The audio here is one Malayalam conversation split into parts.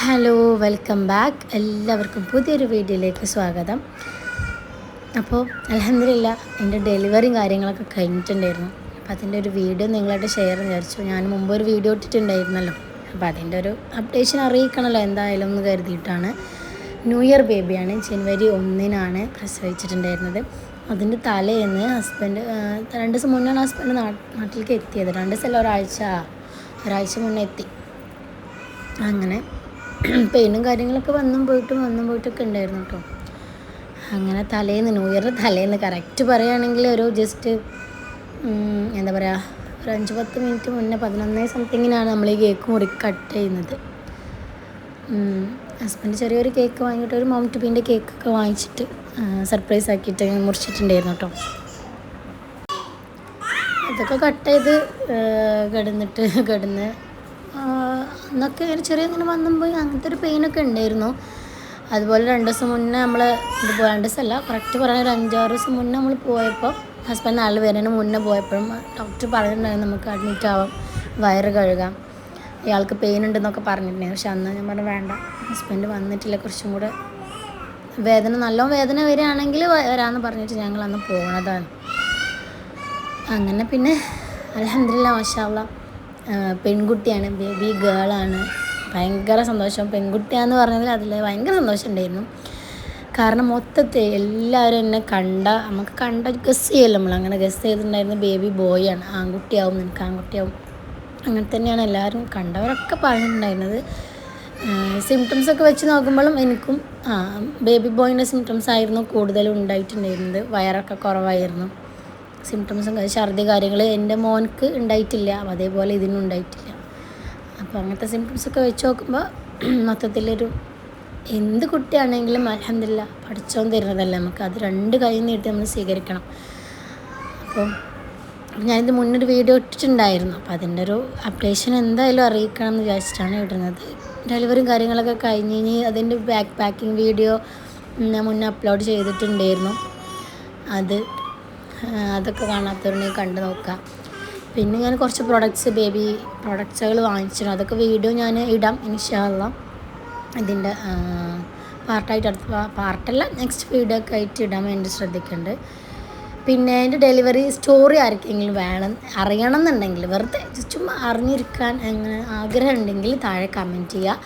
ഹലോ വെൽക്കം ബാക്ക് എല്ലാവർക്കും പുതിയൊരു വീഡിയോയിലേക്ക് സ്വാഗതം. അപ്പോൾ അലഹമില്ല എന്റെ ഡെലിവറിയും കാര്യങ്ങളൊക്കെ കഴിഞ്ഞിട്ടുണ്ടായിരുന്നു. അപ്പോൾ അതിന്റെ ഒരു വീഡിയോ നിങ്ങളായിട്ട് ഷെയർ വിചാരിച്ചു. ഞാൻ മുമ്പ് ഒരു വീഡിയോ ഇട്ടിട്ടുണ്ടായിരുന്നല്ലോ. അപ്പോൾ അതിന്റെ ഒരു അപ്ഡേഷൻ അറിയിക്കണമല്ലോ എന്തായാലും എന്ന് കരുതിയിട്ടാണ്. ന്യൂ ഇയർ ബേബിയാണ് ജനുവരി ഒന്നിനാണ് പ്രസവിച്ചിട്ടുണ്ടായിരുന്നത്. അതിന്റെ തലേന്ന് ഹസ്ബൻഡ് രണ്ട് ദിവസം മുന്നാണ് ഹസ്ബൻഡ് നാട്ടിലേക്ക് എത്തിയത്. രണ്ട് ദിവസമല്ല ഒരാഴ്ച ഒരാഴ്ച മുന്നേ എത്തി. അങ്ങനെ പെയിനും കാര്യങ്ങളൊക്കെ വന്നും പോയിട്ടും വന്നും പോയിട്ടൊക്കെ ഉണ്ടായിരുന്നു കേട്ടോ അങ്ങനെ തലേന്ന് ന്യൂ ഇയറിന്റെ തലേന്ന് കറക്റ്റ് പറയുകയാണെങ്കിൽ ഒരു ജസ്റ്റ് എന്താ പറയുക ഒരു അഞ്ച് പത്ത് മിനിറ്റ് മുന്നേ പതിനൊന്നേ സംതിങ്ങിനാണ് നമ്മൾ ഈ കേക്ക് മുറി കട്ട് ചെയ്യുന്നത്. ഹസ്ബൻഡ് ചെറിയൊരു കേക്ക് വാങ്ങിയിട്ട് ഒരു മോം ടുബീന്റെ കേക്കൊക്കെ വാങ്ങിച്ചിട്ട് സർപ്രൈസ് ആക്കിയിട്ട് മുറിച്ചിട്ടുണ്ടായിരുന്നു കേട്ടോ അതൊക്കെ കട്ട് ചെയ്ത് കിടന്നിട്ട് കിടന്ന് അന്നൊക്കെ ഇങ്ങനെ ചെറിയ ഇങ്ങനെ വന്നും പോയി അങ്ങനത്തെ ഒരു പെയിനൊക്കെ ഉണ്ടായിരുന്നു. അതുപോലെ രണ്ട് ദിവസം മുന്നേ നമ്മൾ രണ്ട് ദിവസമല്ല കറക്റ്റ് പറഞ്ഞ ഒരു അഞ്ചാറ് ദിവസം മുന്നേ നമ്മൾ പോയപ്പോൾ ഹസ്ബൻഡ് നാല് വരുന്നതിന് മുന്നേ പോയപ്പോഴും ഡോക്ടർ പറഞ്ഞിട്ടുണ്ടായിരുന്നു നമുക്ക് അഡ്മിറ്റ് ആവാം വയറ് കഴുകാം. ഇയാൾക്ക് പെയിൻ ഉണ്ടെന്നൊക്കെ പറഞ്ഞിട്ടുണ്ടായിരുന്നു. പക്ഷെ അന്ന് ഞാൻ പറഞ്ഞു വേണ്ട ഹസ്ബൻഡ് വന്നിട്ടില്ല കുറച്ചും കൂടെ വേദന നല്ല വേദന വരികയാണെങ്കിൽ വരാമെന്ന് പറഞ്ഞിട്ട് ഞങ്ങൾ അന്ന് പോണതാണ് അങ്ങനെ പിന്നെ അലഹമില്ല മാഷാള്ള പെൺകുട്ടിയാണ് ബേബി ഗേളാണ് ഭയങ്കര സന്തോഷം. പെൺകുട്ടിയാന്ന് പറഞ്ഞതിൽ അതിൽ ഭയങ്കര സന്തോഷം ഉണ്ടായിരുന്നു. കാരണം മൊത്തത്തിൽ എല്ലാവരും എന്നെ കണ്ട നമുക്ക് കണ്ട ഗസ് ചെയ്യല്ലോ നമ്മൾ. അങ്ങനെ ഗസ് ചെയ്തിട്ടുണ്ടായിരുന്ന ബേബി ആണ്. ആൺകുട്ടിയാവും നിനക്ക് ആൺകുട്ടിയാവും അങ്ങനെ തന്നെയാണ് എല്ലാവരും കണ്ടവരൊക്കെ പറഞ്ഞിട്ടുണ്ടായിരുന്നത്. സിംറ്റംസ് ഒക്കെ വെച്ച് നോക്കുമ്പോഴും എനിക്കും ബേബി ബോയിന്റെ സിംറ്റംസ് ആയിരുന്നു കൂടുതലും ഉണ്ടായിട്ടുണ്ടായിരുന്നത്. വയറൊക്കെ കുറവായിരുന്നു. സിംറ്റംസും ഛർദി കാര്യങ്ങൾ എന്റെ മോൻക്ക് ഉണ്ടായിട്ടില്ല. അതേപോലെ ഇതിനും ഉണ്ടായിട്ടില്ല. അപ്പോൾ അങ്ങനത്തെ സിംറ്റംസൊക്കെ വെച്ച് നോക്കുമ്പോൾ മൊത്തത്തിലൊരു എന്ത് കുട്ടിയാണെങ്കിലും അലഹമില്ല പഠിച്ചോൻ തരുന്നതല്ല നമുക്ക്. അത് രണ്ട് കൈ നീട്ടി നമ്മൾ സ്വീകരിക്കണം. അപ്പോൾ ഞാനിത് മുന്നൊരു വീഡിയോ ഇട്ടിട്ടുണ്ടായിരുന്നു. അപ്പോൾ അതിന്റെ ഒരു അപ്ഡേഷൻ എന്തായാലും അറിയിക്കണം എന്ന് വിചാരിച്ചിട്ടാണ് ഇടുന്നത്. ഡെലിവറിയും കാര്യങ്ങളൊക്കെ കഴിഞ്ഞ് കഴിഞ്ഞ് അതിന്റെ ബാക്ക് പാക്കിംഗ് വീഡിയോ ഞാൻ മുന്നേ അപ്ലോഡ് ചെയ്തിട്ടുണ്ടായിരുന്നു. അത് അതൊക്കെ കാണാത്തവരുണ്ടെങ്കിൽ കണ്ടു നോക്കാം. പിന്നെ ഞാൻ കുറച്ച് പ്രൊഡക്ട്സ് ബേബി പ്രൊഡക്ട്സുകൾ വാങ്ങിച്ചിരുന്നു. അതൊക്കെ വീഡിയോ ഞാൻ ഇടാം ഇൻഷാല്ല ഇതിന്റെ പാർട്ടായിട്ട് അടുത്ത പാർട്ടല്ല നെക്സ്റ്റ് വീഡിയോ ഒക്കെ ആയിട്ട് ഇടാൻ വേണ്ടി ശ്രദ്ധിക്കുന്നുണ്ട് പിന്നെ അതിന്റെ ഡെലിവറി സ്റ്റോറി ആർക്കെങ്കിലും വേണം അറിയണം എന്നുണ്ടെങ്കിൽ വെറുതെ ചുമ്മാ അറിഞ്ഞിരിക്കാൻ അങ്ങനെ ആഗ്രഹം ഉണ്ടെങ്കിൽ താഴെ കമന്റ് ചെയ്യുക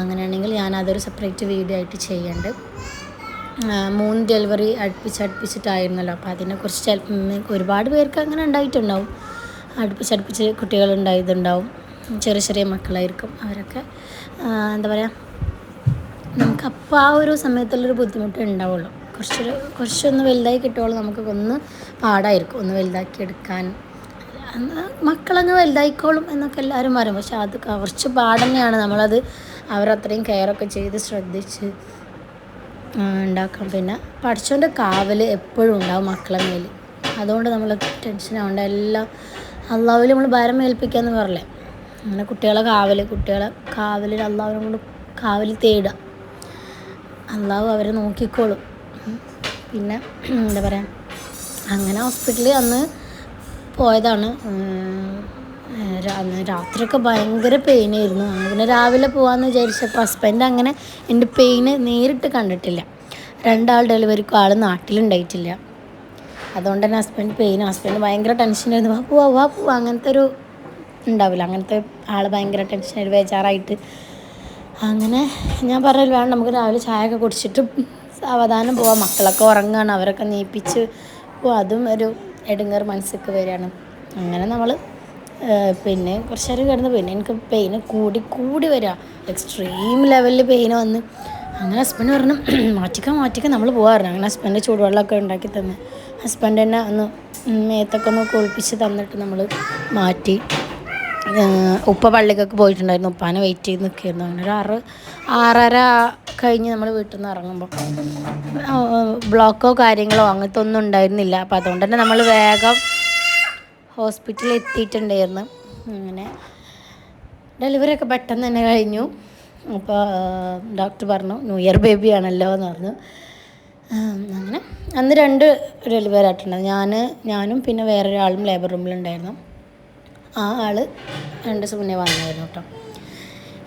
അങ്ങനെയാണെങ്കിൽ ഞാൻ അതൊരു സെപ്പറേറ്റ് വീഡിയോ ആയിട്ട് ചെയ്യുന്നുണ്ട് മൂന്ന് ഡെലിവറി അടുപ്പിച്ച് അടുപ്പിച്ചിട്ടായിരുന്നല്ലോ. അപ്പോൾ അതിനെക്കുറിച്ച് ചിലപ്പോൾ ഒരുപാട് പേർക്ക് അങ്ങനെ ഉണ്ടായിട്ടുണ്ടാവും. അടുപ്പിച്ചടുപ്പിച്ച് കുട്ടികൾ ഉണ്ടായതുണ്ടാവും ചെറിയ ചെറിയ മക്കളായിരിക്കും അവരൊക്കെ. എന്താ പറയുക നമുക്ക് അപ്പോൾ ആ ഒരു സമയത്തുള്ളൊരു ബുദ്ധിമുട്ട് ഉണ്ടാവുള്ളൂ. കുറച്ചൊരു കുറച്ചൊന്ന് വലുതായി കിട്ടുമ്പോൾ നമുക്ക് ഒന്ന് പാടായിരിക്കും. ഒന്ന് വലുതാക്കി എടുക്കാൻ. മക്കളങ്ങ് വലുതായിക്കോളും എന്നൊക്കെ എല്ലാവരും പറയും. പക്ഷെ അത് കുറച്ച് പാടന്നെയാണ്. നമ്മളത് അവരത്രയും കെയറൊക്കെ ചെയ്ത് ശ്രദ്ധിച്ച് ഉണ്ടാക്കാം. പിന്നെ പഠിച്ചോന്റെ കാവൽ എപ്പോഴും ഉണ്ടാവും മക്കളെ മേൽ അതുകൊണ്ട് നമ്മൾ ടെൻഷൻ ആവേണ്ട. എല്ലാം അള്ളാവിൽ നമ്മൾ ഭാരം ഏൽപ്പിക്കാന്ന് പറയല്ലേ അങ്ങനെ കുട്ടികളെ കാവൽ കുട്ടികളെ കാവലിൽ അള്ളാവിനെ കൊണ്ട് കാവൽ തേടുക. അള്ളാവ് അവരെ നോക്കിക്കോളും. പിന്നെ എന്താ പറയുക അങ്ങനെ ഹോസ്പിറ്റലിൽ അന്ന് പോയതാണ്. രാത്രിയൊക്കെ ഭയങ്കര പെയിനായിരുന്നു അങ്ങനെ രാവിലെ പോകാമെന്ന് വിചാരിച്ചപ്പോൾ ഹസ്ബൻഡ് അങ്ങനെ എന്റെ പെയിന് നേരിട്ട് കണ്ടിട്ടില്ല. രണ്ടാൾ ഡെലിവറിക്കും ആൾ നാട്ടിലുണ്ടായിട്ടില്ല. അതുകൊണ്ട് തന്നെ ഹസ്ബൻഡ് പെയിൻ ഹസ്ബൻഡ് ഭയങ്കര ടെൻഷനായിരുന്നു വാ പോവാ വാ പോവാ. അങ്ങനത്തെ ഒരു ഉണ്ടാവില്ല. അങ്ങനത്തെ ആൾ ഭയങ്കര ടെൻഷനായിട്ട് ബേജാറായിട്ട്. അങ്ങനെ ഞാൻ പറഞ്ഞു വേണം നമുക്ക് രാവിലെ ചായ ഒക്കെ കുടിച്ചിട്ട് സാവധാനം പോവാം. മക്കളൊക്കെ ഉറങ്ങുകയാണ് അവരൊക്കെ നീപ്പിച്ച് പോവാം. അതും ഒരു എടുങ്ങർ മനസ്സിലേക്ക് വരികയാണ്. അങ്ങനെ നമ്മൾ പിന്നെ കുറച്ച് നേരം കിടന്ന് പിന്നെ എനിക്ക് പെയിന് കൂടി കൂടി വരിക എക്സ്ട്രീം ലെവലിൽ പെയിന് വന്ന്. അങ്ങനെ ഹസ്ബൻഡ് പറഞ്ഞു മാറ്റിക്ക മാറ്റിക്ക നമ്മൾ പോകാറുണ്ട് അങ്ങനെ ഹസ്ബൻഡ് ചൂടുവെള്ളമൊക്കെ ഉണ്ടാക്കി തന്ന്. ഹസ്ബൻഡ് തന്നെ ഒന്ന് മേത്തൊക്കെ ഒന്ന് കുളിപ്പിച്ച് തന്നിട്ട് നമ്മൾ മാറ്റി. ഉപ്പ പള്ളിക്കൊക്കെ പോയിട്ടുണ്ടായിരുന്നു. ഉപ്പാനെ വെയിറ്റ് ചെയ്ത് നിൽക്കുകയായിരുന്നു. അങ്ങനെ ഒരു ആറ് ആറര കഴിഞ്ഞ് നമ്മൾ വീട്ടിൽ നിന്ന് ഇറങ്ങുമ്പോൾ ബ്ലോക്കോ കാര്യങ്ങളോ അങ്ങനത്തെ ഒന്നും ഉണ്ടായിരുന്നില്ല. അപ്പോൾ അതുകൊണ്ട് തന്നെ നമ്മൾ വേഗം ഹോസ്പിറ്റലിൽ എത്തിയിട്ടുണ്ടായിരുന്നു അങ്ങനെ ഡെലിവറി ഒക്കെ പെട്ടെന്ന് തന്നെ കഴിഞ്ഞു. അപ്പോൾ ഡോക്ടർ പറഞ്ഞു ന്യൂ ഇയർ ബേബി ആണല്ലോ എന്ന് പറഞ്ഞു. അങ്ങനെ അന്ന് രണ്ട് ഡെലിവറി ആയിട്ടുണ്ടായിരുന്നു ഞാൻ ഞാനും പിന്നെ വേറൊരാളും ലേബർ റൂമിലുണ്ടായിരുന്നു. ആ ആൾ രണ്ട് ദിവസം മുന്നേ വന്നായിരുന്നു കേട്ടോ.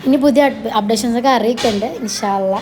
ഇനി പുതിയ അപ്ഡേഷൻസ് ഒക്കെ അറിയിക്കണ്ട് ഇൻഷാല്ല